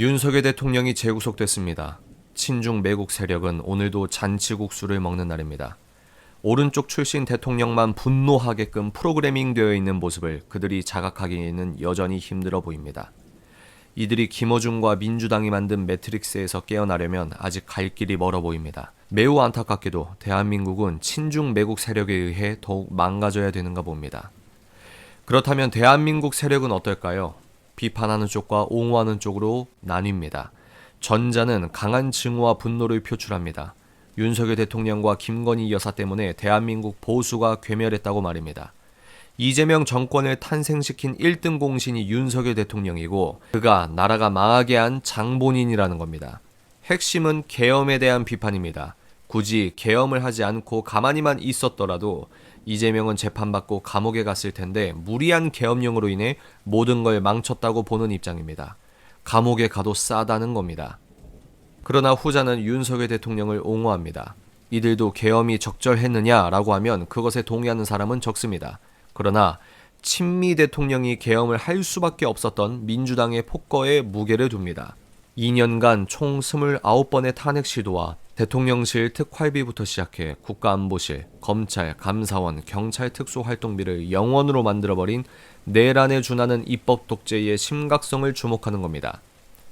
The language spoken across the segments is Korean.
윤석열 대통령이 재구속됐습니다. 친중 매국 세력은 오늘도 잔치국수를 먹는 날입니다. 오른쪽 출신 대통령만 분노하게끔 프로그래밍 되어 있는 모습을 그들이 자각하기에는 여전히 힘들어 보입니다. 이들이 김어준과 민주당이 만든 매트릭스에서 깨어나려면 아직 갈 길이 멀어 보입니다. 매우 안타깝게도 대한민국은 친중 매국 세력에 의해 더욱 망가져야 되는가 봅니다. 그렇다면 대한민국 세력은 어떨까요? 비판하는 쪽과 옹호하는 쪽으로 나뉩니다. 전자는 강한 증오와 분노를 표출합니다. 윤석열 대통령과 김건희 여사 때문에 대한민국 보수가 괴멸했다고 말입니다. 이재명 정권을 탄생시킨 1등 공신이 윤석열 대통령이고 그가 나라가 망하게 한 장본인이라는 겁니다. 핵심은 계엄에 대한 비판입니다. 굳이 계엄을 하지 않고 가만히만 있었더라도 이재명은 재판받고 감옥에 갔을 텐데 무리한 계엄령으로 인해 모든 걸 망쳤다고 보는 입장입니다. 감옥에 가도 싸다는 겁니다. 그러나 후자는 윤석열 대통령을 옹호합니다. 이들도 계엄이 적절했느냐라고 하면 그것에 동의하는 사람은 적습니다. 그러나 친미 대통령이 계엄을 할 수밖에 없었던 민주당의 폭거에 무게를 둡니다. 2년간 총 29번의 탄핵 시도와 대통령실 특활비부터 시작해 국가안보실, 검찰, 감사원, 경찰 특수활동비를 영원으로 만들어버린 내란에 준하는 입법 독재의 심각성을 주목하는 겁니다.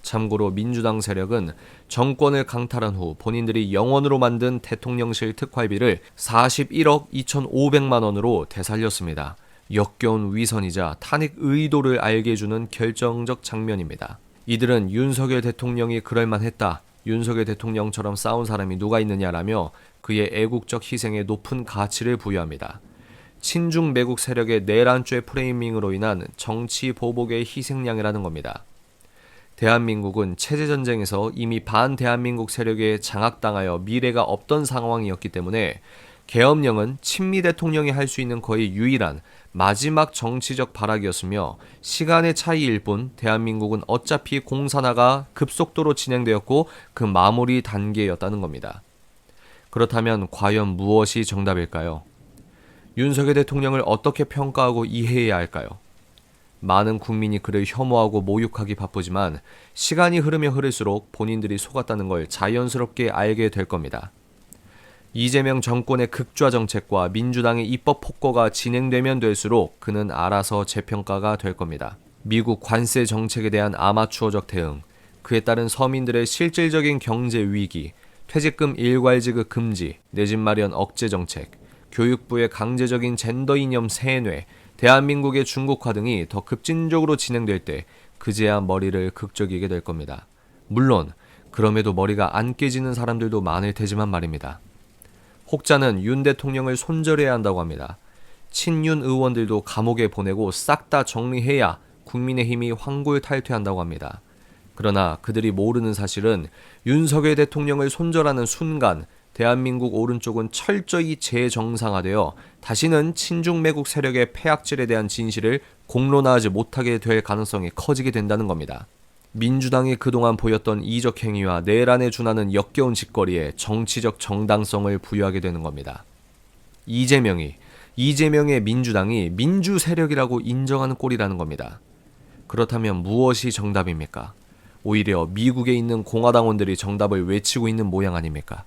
참고로 민주당 세력은 정권을 강탈한 후 본인들이 영원으로 만든 대통령실 특활비를 41억 2,500만 원으로 되살렸습니다. 역겨운 위선이자 탄핵 의도를 알게 해주는 결정적 장면입니다. 이들은 윤석열 대통령이 그럴만했다. 윤석열 대통령처럼 싸운 사람이 누가 있느냐라며 그의 애국적 희생에 높은 가치를 부여합니다. 친중 매국 세력의 내란죄 프레이밍으로 인한 정치 보복의 희생양이라는 겁니다. 대한민국은 체제전쟁에서 이미 반대한민국 세력에 장악당하여 미래가 없던 상황이었기 때문에 계엄령은 친미 대통령이 할 수 있는 거의 유일한 마지막 정치적 발악이었으며 시간의 차이일 뿐 대한민국은 어차피 공산화가 급속도로 진행되었고 그 마무리 단계였다는 겁니다. 그렇다면 과연 무엇이 정답일까요? 윤석열 대통령을 어떻게 평가하고 이해해야 할까요? 많은 국민이 그를 혐오하고 모욕하기 바쁘지만 시간이 흐르면 흐를수록 본인들이 속았다는 걸 자연스럽게 알게 될 겁니다. 이재명 정권의 극좌 정책과 민주당의 입법 폭거가 진행되면 될수록 그는 알아서 재평가가 될 겁니다. 미국 관세 정책에 대한 아마추어적 대응, 그에 따른 서민들의 실질적인 경제 위기, 퇴직금 일괄 지급 금지, 내 집 마련 억제 정책, 교육부의 강제적인 젠더 이념 세뇌, 대한민국의 중국화 등이 더 급진적으로 진행될 때 그제야 머리를 극적이게 될 겁니다. 물론 그럼에도 머리가 안 깨지는 사람들도 많을 테지만 말입니다. 혹자는 윤 대통령을 손절해야 한다고 합니다. 친윤 의원들도 감옥에 보내고 싹 다 정리해야 국민의힘이 황골 탈퇴한다고 합니다. 그러나 그들이 모르는 사실은 윤석열 대통령을 손절하는 순간 대한민국 오른쪽은 철저히 재정상화되어 다시는 친중 매국 세력의 폐악질에 대한 진실을 공론화하지 못하게 될 가능성이 커지게 된다는 겁니다. 민주당이 그동안 보였던 이적 행위와 내란에 준하는 역겨운 짓거리에 정치적 정당성을 부여하게 되는 겁니다. 이재명이 이재명의 민주당이 민주 세력이라고 인정하는 꼴이라는 겁니다. 그렇다면 무엇이 정답입니까? 오히려 미국에 있는 공화당원들이 정답을 외치고 있는 모양 아닙니까?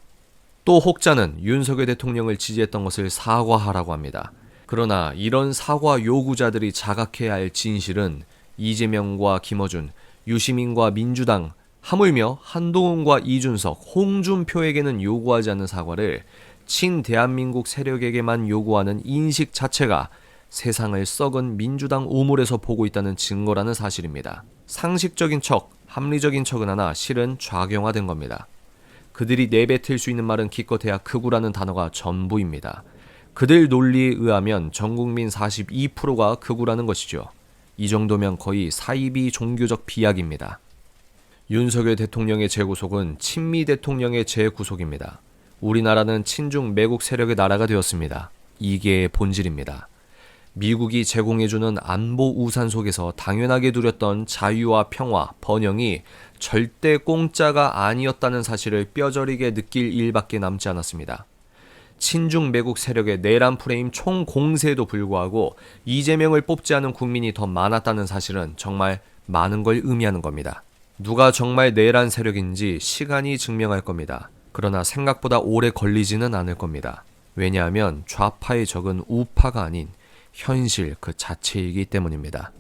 또 혹자는 윤석열 대통령을 지지했던 것을 사과하라고 합니다. 그러나 이런 사과 요구자들이 자각해야 할 진실은 이재명과 김어준, 유시민과 민주당, 하물며 한동훈과 이준석, 홍준표에게는 요구하지 않는 사과를 친대한민국 세력에게만 요구하는 인식 자체가 세상을 썩은 민주당 우물에서 보고 있다는 증거라는 사실입니다. 상식적인 척, 합리적인 척은 하나 실은 좌경화된 겁니다. 그들이 내뱉을 수 있는 말은 기껏해야 극우라는 단어가 전부입니다. 그들 논리에 의하면 전 국민 42%가 극우라는 것이죠. 이 정도면 거의 사이비 종교적 비약입니다. 윤석열 대통령의 재구속은 친미 대통령의 재구속입니다. 우리나라는 친중 매국 세력의 나라가 되었습니다. 이게 본질입니다. 미국이 제공해주는 안보 우산 속에서 당연하게 누렸던 자유와 평화, 번영이 절대 공짜가 아니었다는 사실을 뼈저리게 느낄 일밖에 남지 않았습니다. 친중 매국 세력의 내란 프레임 총 공세에도 불구하고 이재명을 뽑지 않은 국민이 더 많았다는 사실은 정말 많은 걸 의미하는 겁니다. 누가 정말 내란 세력인지 시간이 증명할 겁니다. 그러나 생각보다 오래 걸리지는 않을 겁니다. 왜냐하면 좌파의 적은 우파가 아닌 현실 그 자체이기 때문입니다.